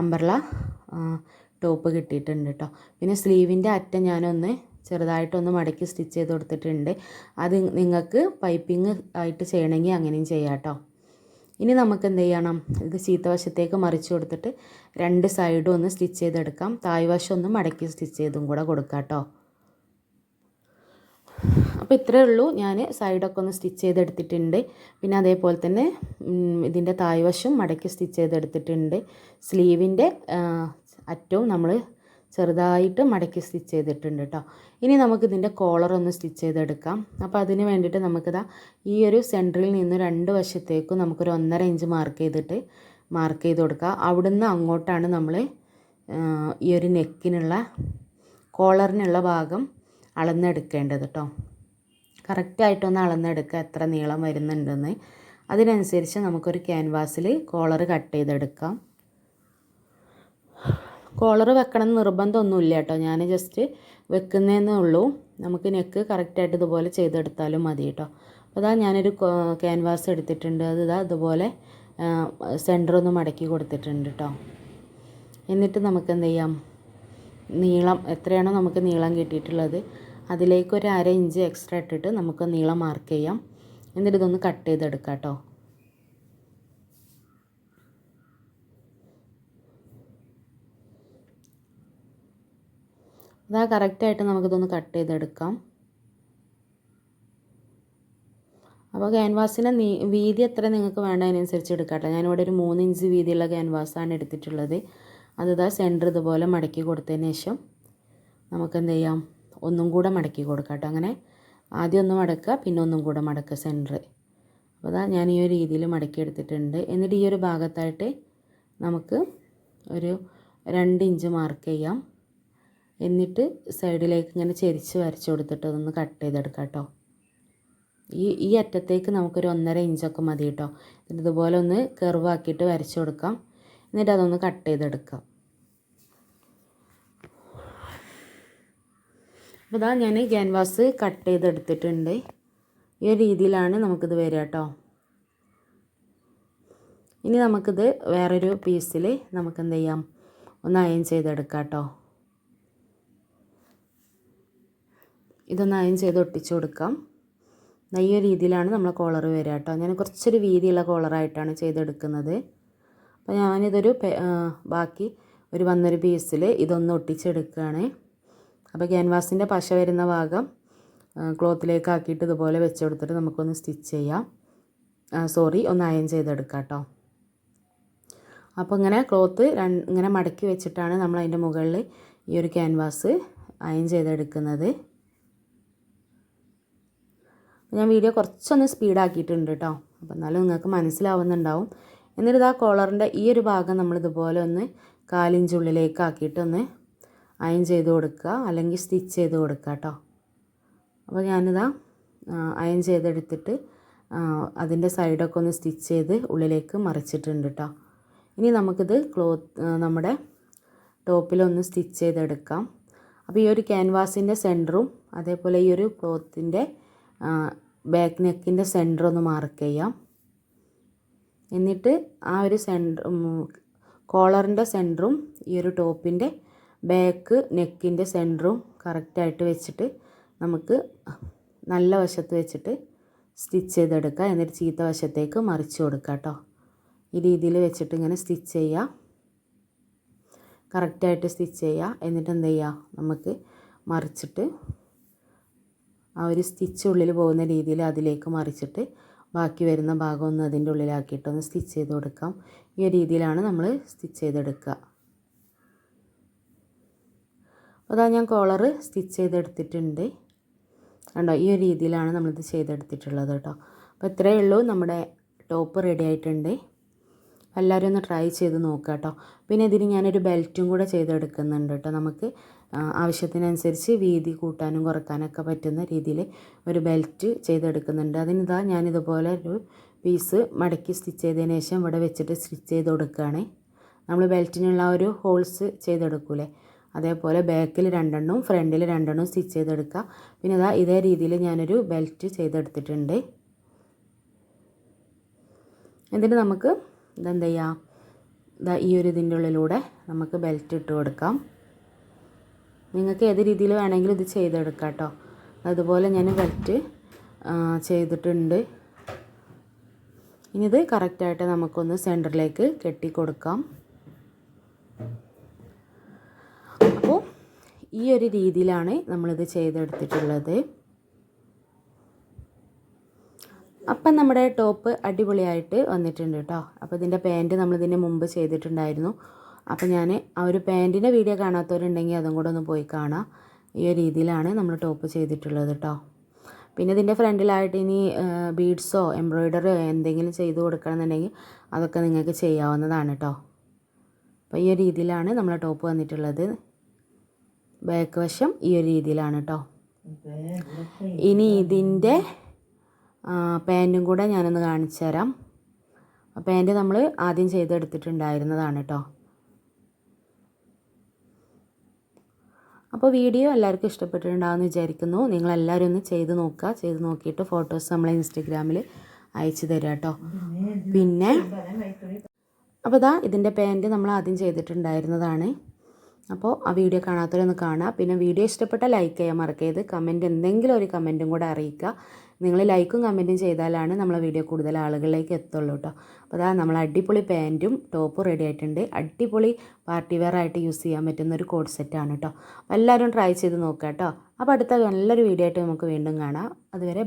അമ്പർല ടോപ്പ് കിട്ടിയിട്ടുണ്ട് കേട്ടോ പിന്നെ സ്ലീവിന്റെ അറ്റം ഞാനൊന്ന് ചെറുതായിട്ടൊന്ന് മടക്കി സ്റ്റിച്ച് ചെയ്ത് കൊടുത്തിട്ടുണ്ട്. അത് നിങ്ങൾക്ക് പൈപ്പിംഗ് ആയിട്ട് ചെയ്യണമെങ്കിൽ അങ്ങനെയും ചെയ്യാം കേട്ടോ ഇനി നമുക്ക് എന്ത് ചെയ്യണം? ഇത് ചീത്തവശത്തേക്ക് മറിച്ച് കൊടുത്തിട്ട് രണ്ട് സൈഡും ഒന്ന് സ്റ്റിച്ച് ചെയ്തെടുക്കാം. തായ് വശം ഒന്ന് മടക്കി സ്റ്റിച്ച് ചെയ്തും കൂടെ കൊടുക്കാം കേട്ടോ അപ്പോൾ ഇത്രയേ ഉള്ളൂ. ഞാൻ സൈഡൊക്കെ ഒന്ന് സ്റ്റിച്ച് ചെയ്തെടുത്തിട്ടുണ്ട്. പിന്നെ അതേപോലെ തന്നെ ഇതിന്റെ തായ്വശം മടക്കി സ്റ്റിച്ച് ചെയ്തെടുത്തിട്ടുണ്ട്. സ്ലീവിന്റെ അറ്റവും നമ്മൾ ചെറുതായിട്ട് മടക്കി സ്റ്റിച്ച് ചെയ്തിട്ടുണ്ട് കേട്ടോ ഇനി നമുക്ക് ഇതിന്റെ കോളർ ഒന്ന് സ്റ്റിച്ച് ചെയ്തെടുക്കാം. അപ്പോൾ അതിന് വേണ്ടിയിട്ട് നമുക്കിതാ ഈ ഒരു സെന്ററിൽ നിന്ന് രണ്ട് വശത്തേക്കും നമുക്കൊരു ഒന്നര ഇഞ്ച് മാർക്ക് ചെയ്തിട്ട് മാർക്ക് ചെയ്ത് കൊടുക്കുക അവിടുന്ന് അങ്ങോട്ടാണ് നമ്മൾ ഈ ഒരു നെക്കിനുള്ള കോളറിനുള്ള ഭാഗം അളന്നെടുക്കേണ്ടത് കേട്ടോ കറക്റ്റായിട്ടൊന്ന് അളന്നെടുക്കുക എത്ര നീളം വരുന്നുണ്ടെന്ന്. അതിനനുസരിച്ച് നമുക്കൊരു ക്യാൻവാസിൽ കോളർ കട്ട് ചെയ്തെടുക്കാം. കോളർ വെക്കണം നിർബന്ധമൊന്നുമില്ല കേട്ടോ ഞാൻ ജസ്റ്റ് വെക്കുന്നതെന്നേ ഉള്ളൂ. നമുക്ക് നെക്ക് കറക്റ്റായിട്ട് ഇതുപോലെ ചെയ്തെടുത്താലും മതി കേട്ടോ അപ്പോൾ അതാ ഞാനൊരു ക്യാൻവാസ് എടുത്തിട്ടുണ്ട്. അത് ഇതാ ഇതുപോലെ സെന്റർ ഒന്ന് മടക്കി കൊടുത്തിട്ടുണ്ട് കേട്ടോ എന്നിട്ട് നമുക്ക് എന്ത് ചെയ്യാം നീളം എത്രയാണോ നമുക്ക് നീളം കിട്ടിയിട്ടുള്ളത്. അതിലേക്ക് ഒരു അര ഇഞ്ച് എക്സ്ട്രാ ഇട്ടിട്ട് നമുക്ക് നീളം മാർക്ക് ചെയ്യാം. എന്നിട്ട് ഇതൊന്ന് കട്ട് ചെയ്തെടുക്കാം കേട്ടോ. അതാ കറക്റ്റായിട്ട് നമുക്കിതൊന്ന് കട്ട് ചെയ്തെടുക്കാം. അപ്പോൾ ക്യാൻവാസിന്റെ നീ വീതി എത്ര നിങ്ങൾക്ക് വേണ്ട അതിനനുസരിച്ച് എടുക്കട്ടെ ഞാനിവിടെ ഒരു മൂന്ന് ഇഞ്ച് വീതിയുള്ള ക്യാൻവാസാണ് എടുത്തിട്ടുള്ളത്. അത് ഇതാ സെന്റർ ഇതുപോലെ മടക്കി കൊടുത്തതിന് ശേഷം നമുക്ക് എന്ത് ചെയ്യാം? ഒന്നും കൂടെ മടക്കി കൊടുക്കാം കേട്ടോ അങ്ങനെ ആദ്യം ഒന്ന് മടക്കുക പിന്നെ ഒന്നും കൂടെ മടക്കുക സെന്റർ അപ്പോൾ അതാ ഞാൻ ഈ ഒരു രീതിയിൽ മടക്കി എടുത്തിട്ടുണ്ട്. എന്നിട്ട് ഈ ഒരു ഭാഗത്തായിട്ട് നമുക്ക് ഒരു രണ്ട് ഇഞ്ച് മാർക്ക് ചെയ്യാം. എന്നിട്ട് സൈഡിലേക്ക് ഇങ്ങനെ ചെരിച്ച് വരച്ച് കൊടുത്തിട്ട് അതൊന്ന് കട്ട് ചെയ്തെടുക്കാം കേട്ടോ. ഈ ഈ അറ്റത്തേക്ക് നമുക്കൊരു ഒന്നര ഇഞ്ചൊക്കെ മതി കേട്ടോ. ഇതുപോലെ ഒന്ന് കെർവാക്കിയിട്ട് വരച്ച് കൊടുക്കാം. എന്നിട്ട് അതൊന്ന് കട്ട് ചെയ്തെടുക്കാം. അപ്പോൾ ഇതാ ഞാൻ ക്യാൻവാസ് കട്ട് ചെയ്തെടുത്തിട്ടുണ്ട്. ഈ ഒരു രീതിയിലാണ് നമുക്കിത് വരിക കേട്ടോ ഇനി നമുക്കിത് വേറൊരു പീസിൽ നമുക്ക് എന്ത് ചെയ്യാം? ഒന്ന് അയൺ ചെയ്തെടുക്കാം കേട്ടോ ഇതൊന്ന് അയൺ ചെയ്ത് ഒട്ടിച്ചു കൊടുക്കാം. ഈ ഒരു രീതിയിലാണ് നമ്മൾ കോളർ വരിക കേട്ടോ ഞാൻ കുറച്ചൊരു വീതിയുള്ള കോളറായിട്ടാണ് ചെയ്തെടുക്കുന്നത്. അപ്പോൾ ഞാനിതൊരു ബാക്കി ഒരു വന്നൊരു പീസിൽ ഇതൊന്ന് ഒട്ടിച്ചെടുക്കുകയാണ് അപ്പോൾ ക്യാൻവാസിന്റെ പശ വരുന്ന ഭാഗം ക്ലോത്തിലേക്ക് ആക്കിയിട്ട് ഇതുപോലെ വെച്ച് കൊടുത്തിട്ട് നമുക്കൊന്ന് സ്റ്റിച്ച് ചെയ്യാം. സോറി ഒന്ന് അയൺ ചെയ്തെടുക്കാം കേട്ടോ. അപ്പോൾ ഇങ്ങനെ ക്ലോത്ത് ഇങ്ങനെ മടക്കി വെച്ചിട്ടാണ് നമ്മൾ അതിന്റെ മുകളിൽ ഈ ഒരു ക്യാൻവാസ് അയൺ ചെയ്തെടുക്കുന്നത്. ഞാൻ വീഡിയോ കുറച്ചൊന്ന് സ്പീഡാക്കിയിട്ടുണ്ട് കേട്ടോ. അപ്പോൾ എന്നാലും നിങ്ങൾക്ക് മനസ്സിലാവുന്നുണ്ടാവും. എന്നിട്ട് ആ കോളറിന്റെ ഈ ഒരു ഭാഗം നമ്മളിതുപോലെ ഒന്ന് കാലിഞ്ചുള്ളിലേക്ക് ആക്കിയിട്ടൊന്ന് അയൺ ചെയ്ത് കൊടുക്കുക അല്ലെങ്കിൽ സ്റ്റിച്ച് ചെയ്ത് കൊടുക്കുക കേട്ടോ. അപ്പോൾ ഞാനിതാ അയൺ ചെയ്തെടുത്തിട്ട് അതിന്റെ സൈഡൊക്കെ ഒന്ന് സ്റ്റിച്ച് ചെയ്ത് ഉള്ളിലേക്ക് മറിച്ചിട്ടുണ്ട് കേട്ടോ. ഇനി നമുക്കിത് ക്ലോത്ത് നമ്മുടെ ടോപ്പിലൊന്ന് സ്റ്റിച്ച് ചെയ്തെടുക്കാം. അപ്പോൾ ഈ ഒരു ക്യാൻവാസിന്റെ സെന്ററും അതേപോലെ ഈ ഒരു ക്ലോത്തിന്റെ ബാക്ക് നെക്കിന്റെ സെന്റർ ഒന്ന് മാർക്ക് ചെയ്യാം. എന്നിട്ട് ആ ഒരു സെന്റർ കോളറിന്റെ സെന്ററും ഈ ഒരു ടോപ്പിന്റെ ബാക്ക് നെക്കിന്റെ സെന്ററും കറക്റ്റായിട്ട് വെച്ചിട്ട് നമുക്ക് നല്ല വശത്ത് വെച്ചിട്ട് സ്റ്റിച്ച് ചെയ്തെടുക്കുക എന്നിട്ട് ചീത്ത വശത്തേക്ക് മറിച്ച് കൊടുക്കുക കേട്ടോ. ഈ രീതിയിൽ വെച്ചിട്ട് ഇങ്ങനെ സ്റ്റിച്ച് ചെയ്യുക കറക്റ്റായിട്ട് സ്റ്റിച്ച് ചെയ്യുക എന്നിട്ട് എന്ത് ചെയ്യുക നമുക്ക് മറിച്ചിട്ട് ആ ഒരു സ്റ്റിച്ച് ഉള്ളിൽ പോകുന്ന രീതിയിൽ അതിലേക്ക് മറിച്ചിട്ട് ബാക്കി വരുന്ന ഭാഗം ഒന്ന് അതിന്റെ ഉള്ളിലാക്കിയിട്ട് ഒന്ന് സ്റ്റിച്ച് ചെയ്ത് കൊടുക്കാം. ഈ രീതിയിലാണ് നമ്മൾ സ്റ്റിച്ച് ചെയ്തെടുക്കുക. അതാ ഞാൻ കോളർ സ്റ്റിച്ച് ചെയ്തെടുത്തിട്ടുണ്ട്. കണ്ടോ ഈ ഒരു രീതിയിലാണ് നമ്മളിത് ചെയ്തെടുത്തിട്ടുള്ളത് കേട്ടോ. അപ്പോൾ ഇത്രയേ ഉള്ളൂ നമ്മുടെ ടോപ്പ് റെഡി ആയിട്ടുണ്ട്. എല്ലാവരും ഒന്ന് ട്രൈ ചെയ്ത് നോക്കുക കേട്ടോ. പിന്നെ ഇതിന് ഞാനൊരു ബെൽറ്റും കൂടെ ചെയ്തെടുക്കുന്നുണ്ട് കേട്ടോ. നമുക്ക് ആവശ്യത്തിനനുസരിച്ച് വീതി കൂട്ടാനും കുറക്കാനൊക്കെ പറ്റുന്ന രീതിയിൽ ഒരു ബെൽറ്റ് ചെയ്തെടുക്കുന്നുണ്ട്. അതിനിതാ ഞാനിതുപോലെ ഒരു പീസ് മടക്കി സ്റ്റിച്ച് ചെയ്തതിന് ശേഷം ഇവിടെ വെച്ചിട്ട് സ്റ്റിച്ച് ചെയ്ത് കൊടുക്കുകയാണ്. നമ്മൾ ബെൽറ്റിനുള്ള ഒരു ഹോൾസ് ചെയ്തെടുക്കൂലേ? അതേപോലെ ബാക്കിൽ രണ്ടെണ്ണവും ഫ്രണ്ടിൽ രണ്ടെണ്ണവും സ്റ്റിച്ച് ചെയ്തെടുക്കുക. പിന്നെ ഇതാ ഇതേ രീതിയിൽ ഞാനൊരു ബെൽറ്റ് ചെയ്തെടുത്തിട്ടുണ്ട്. എന്നിട്ട് നമുക്ക് ഇതെന്ത് ചെയ്യാം? ഇതാ ഈ ഒരു ഇതിന്റെ ഉള്ളിലൂടെ നമുക്ക് ബെൽറ്റ് ഇട്ട് കൊടുക്കാം. നിങ്ങൾക്ക് ഏത് രീതിയിൽ വേണമെങ്കിലും ഇത് ചെയ്തെടുക്കാം കേട്ടോ. അതുപോലെ ഞാൻ ബെൽറ്റ് ചെയ്തിട്ടുണ്ട്. ഇനി ഇത് കറക്റ്റായിട്ട് നമുക്കൊന്ന് സെന്ററിലേക്ക് കെട്ടി കൊടുക്കാം ഈ ഒരു രീതിയിലാണ് നമ്മളിത് ചെയ്തെടുത്തിട്ടുള്ളത്. അപ്പം നമ്മുടെ ടോപ്പ് അടിപൊളിയായിട്ട് വന്നിട്ടുണ്ട് കേട്ടോ. അപ്പോൾ ഇതിന്റെ പാന്റ് നമ്മളിതിന്റെ മുമ്പ് ചെയ്തിട്ടുണ്ടായിരുന്നു. അപ്പോൾ ഞാൻ ആ ഒരു പാന്റിന്റെ വീഡിയോ കാണാത്തവരുണ്ടെങ്കിൽ അതും കൂടെ ഒന്ന് പോയി കാണാം. ഈ ഒരു രീതിയിലാണ് നമ്മൾ ടോപ്പ് ചെയ്തിട്ടുള്ളത് കേട്ടോ. പിന്നെ ഇതിന്റെ ഫ്രണ്ടിലായിട്ട് ഇനി ബീഡ്സോ എംബ്രോയ്ഡറിയോ എന്തെങ്കിലും ചെയ്ത് കൊടുക്കണമെന്നുണ്ടെങ്കിൽ അതൊക്കെ നിങ്ങൾക്ക് ചെയ്യാവുന്നതാണ് കേട്ടോ. അപ്പോൾ ഈ ഒരു രീതിയിലാണ് നമ്മളെ ടോപ്പ് വന്നിട്ടുള്ളത്. ബാക്ക് വശം ഈ ഒരു രീതിയിലാണ് കേട്ടോ ഇനി ഇതിന്റെ പാന്റും കൂടെ ഞാനൊന്ന് കാണിച്ചു തരാം. പാന്റ് നമ്മൾ ആദ്യം ചെയ്തെടുത്തിട്ടുണ്ടായിരുന്നതാണ് കേട്ടോ അപ്പോൾ വീഡിയോ എല്ലാവർക്കും ഇഷ്ടപ്പെട്ടിട്ടുണ്ടാകുമെന്ന് വിചാരിക്കുന്നു. നിങ്ങളെല്ലാവരും ഒന്ന് ചെയ്ത് നോക്കുക. ചെയ്ത് നോക്കിയിട്ട് ഫോട്ടോസ് നമ്മൾ ഇൻസ്റ്റഗ്രാമിൽ അയച്ചു തരാം കേട്ടോ പിന്നെ അപ്പോൾ ഇതാ ഇതിന്റെ പാന്റ് നമ്മൾ ആദ്യം ചെയ്തിട്ടുണ്ടായിരുന്നതാണ്. അപ്പോൾ ആ വീഡിയോ കാണാത്തവരൊന്ന് കാണുക. പിന്നെ വീഡിയോ ഇഷ്ടപ്പെട്ട ലൈക്ക് ചെയ്യാൻ മറക്കരുത്. കമന്റ് എന്തെങ്കിലും ഒരു കമന്റും കൂടെ അറിയിക്കുക. നിങ്ങൾ ലൈക്കും കമന്റും ചെയ്താലാണ് നമ്മളെ വീഡിയോ കൂടുതൽ ആളുകളിലേക്ക് എത്തുള്ളൂ കേട്ടോ. അപ്പോൾ അതാ നമ്മൾ അടിപൊളി പാന്റും ടോപ്പും റെഡി ആയിട്ടുണ്ട്. അടിപൊളി പാർട്ടി വെയർ ആയിട്ട് യൂസ് ചെയ്യാൻ പറ്റുന്ന ഒരു കോഡ് സെറ്റാണ് കേട്ടോ. എല്ലാവരും ട്രൈ ചെയ്ത് നോക്കുക കേട്ടോ. അപ്പോൾ അടുത്ത നല്ലൊരു വീഡിയോ ആയിട്ട് നമുക്ക് വീണ്ടും കാണാം. അതുവരെ